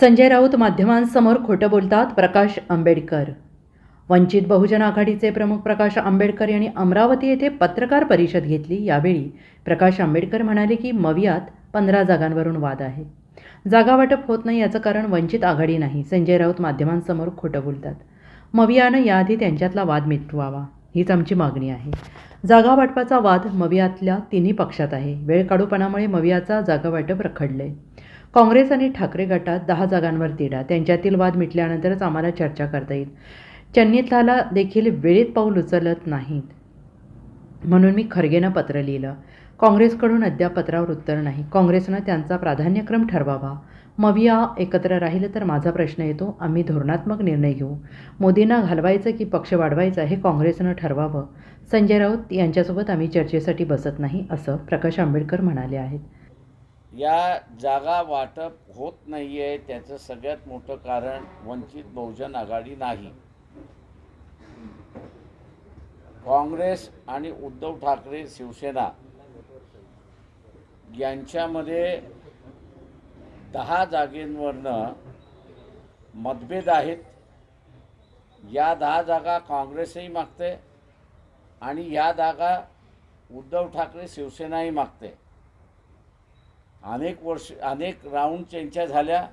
संजय राऊत माध्यमांसमोर खोटं बोलतात प्रकाश आंबेडकर. वंचित बहुजन आघाडीचे प्रमुख प्रकाश आंबेडकर यांनी अमरावती येथे पत्रकार परिषद घेतली. यावेळी प्रकाश आंबेडकर म्हणाले की मवियात पंधरा जागांवरून वाद आहे. जागा वाटप होत नाही याचं कारण वंचित आघाडी नाही संजय राऊत माध्यमांसमोर खोटं बोलतात. मवियानं याआधी त्यांच्यातला वाद मिटवावा हीच आमची मागणी आहे. जागा वाटपाचा वाद मवियातल्या तिन्ही पक्षात आहे. वेळ काढूपणामुळे मवियाचा जागा वाटप रखडले काँग्रेस आणि ठाकरे गटात दहा जागांवर तिढा. त्यांच्यातील वाद मिटल्यानंतरच आम्हाला चर्चा करता येईल. चन्नीताला देखील वेळेत पाऊल उचलत नाहीत. म्हणून मी खरगेनं पत्र लिहिलं. काँग्रेसकडून अद्याप पत्रावर उत्तर नाही. काँग्रेसनं त्यांचा प्राधान्यक्रम ठरवावा. मविया एकत्र राहिलं तर माझा प्रश्न येतो आम्ही धोरणात्मक निर्णय घेऊ. मोदींना घालवायचं की पक्ष वाढवायचा हे काँग्रेसनं ठरवावं. संजय राऊत यांच्यासोबत आम्ही चर्चेसाठी बसत नाही असं प्रकाश आंबेडकर म्हणाले आहेत. या जागा वाटप होत नाही आहे त्याचं सगळ्यात मोठं कारण वंचित बहुजन आघाडी नाही. काँग्रेस आणि उद्धव ठाकरे शिवसेना यांच्यामध्ये दहा जागेंवरनं मतभेद आहेत. या दहा जागा काँग्रेसही मागते आणि या जागा उद्धव ठाकरे शिवसेनाही मागते. अनेक वर्ष अनेक राऊंड त्यांच्या झाल्या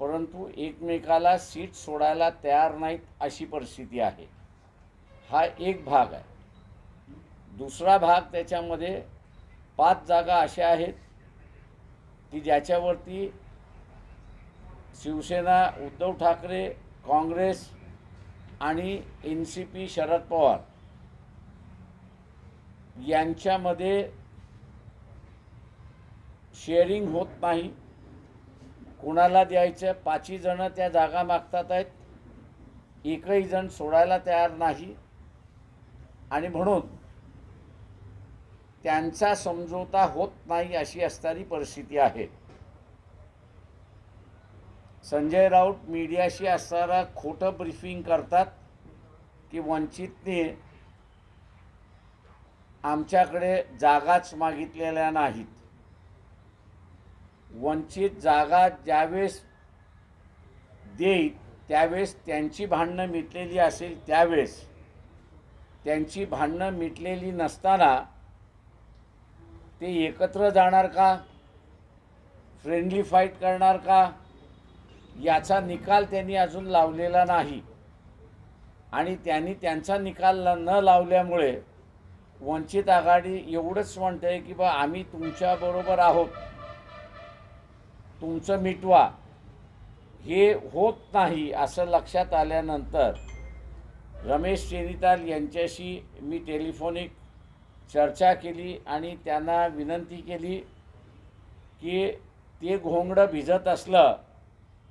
परंतु एकमेकाला सीट सोडायला तयार नाहीत अशी परिस्थिती आहे. हा एक भाग आहे. दुसरा भाग त्याच्यामध्ये पाच जागा अशा आहेत की ज्याच्यावरती शिवसेना उद्धव ठाकरे काँग्रेस आणि N C P Sharad Pawar यांच्यामध्ये शेअरिंग होत नाही. कुणाला द्यायचं? पाचही जणं त्या जागा मागतात आहेत. एकही जण सोडायला तयार नाही. आणि म्हणून त्यांचा समझोता होत नाही अशी असणारी परिस्थिती आहे. संजय राऊत मीडियाशी असणारा खोटं ब्रीफिंग करतात की वंचितने आमच्याकडे जागाच मागितलेल्या नाहीत. वंचित जागा ज्यावेळेस देईल त्यावेळेस त्यांची भांडणं मिटलेली असेल त्यावेळेस त्यांची भांडणं मिटलेली नसताना ते एकत्र जाणार का? फ्रेंडली फाईट करणार का? याचा निकाल त्यांनी अजून लावलेला नाही. आणि त्यांनी त्यांचा निकाल न लावल्यामुळे वंचित आघाडी एवढंच म्हणते की बा आम्ही तुमच्याबरोबर आहोत. तुमचं मिटवा. हे होत नाही असं लक्षात आल्यानंतर रमेश चेनिताल यांच्याशी मी टेलिफोनिक चर्चा केली आणि त्यांना विनंती केली की ते घोंगडं भिजत असलं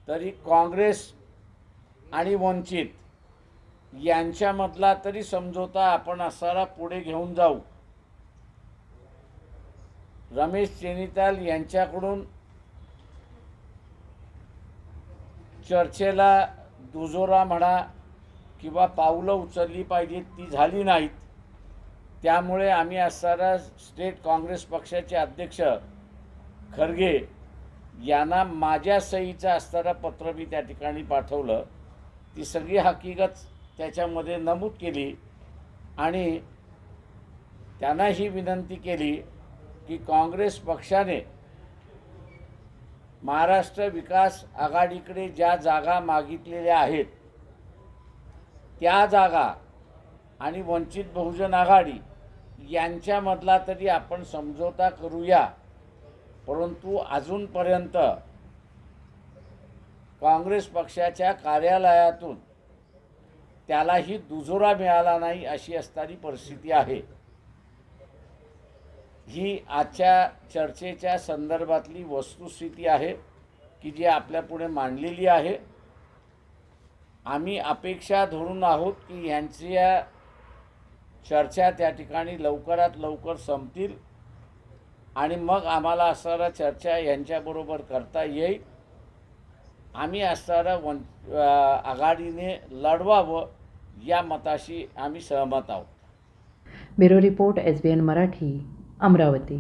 तरी काँग्रेस आणि वंचित यांच्यामधला तरी समझोता आपण असारा पुढे घेऊन जाऊ. रमेश चेनिताल यांच्याकडून चर्चेला दुजोरा म्हणा किंवा पावलं उचलली पाहिजेत ती झाली नाहीत. त्यामुळे आम्ही असणारा स्टेट काँग्रेस पक्षाचे अध्यक्ष खरगे यांना माझ्या सहीचं असणारं पत्र मी त्या ठिकाणी पाठवलं. ती सगळी हकीकत त्याच्यामध्ये नमूद केली आणि त्यांना ही विनंती केली की काँग्रेस पक्षाने महाराष्ट्र विकास आघाडीकडे ज्या जागा मागितलेल्या आहेत त्या जागा आणि वंचित बहुजन आघाडी यांच्यामधला तरी आपण समझोता करूया. परंतु अजूनपर्यंत काँग्रेस पक्षाच्या कार्यालयातून त्यालाही दुजोरा मिळाला नाही अशी असणारी परिस्थिती आहे. ही आजच्या चर्चेच्या संदर्भातली वस्तुस्थिती आहे की जी आपल्यापुढे मांडलेली आहे. आम्ही अपेक्षा धरून आहोत की यांच्या चर्चा त्या ठिकाणी लवकरात लवकर संपतील आणि मग आम्हाला असणारा चर्चा यांच्याबरोबर करता येईल. आम्ही असणारा वन आघाडीने लढवावं या मताशी आम्ही सहमत आहोत. Bureau report S B N Marathi. Amravati.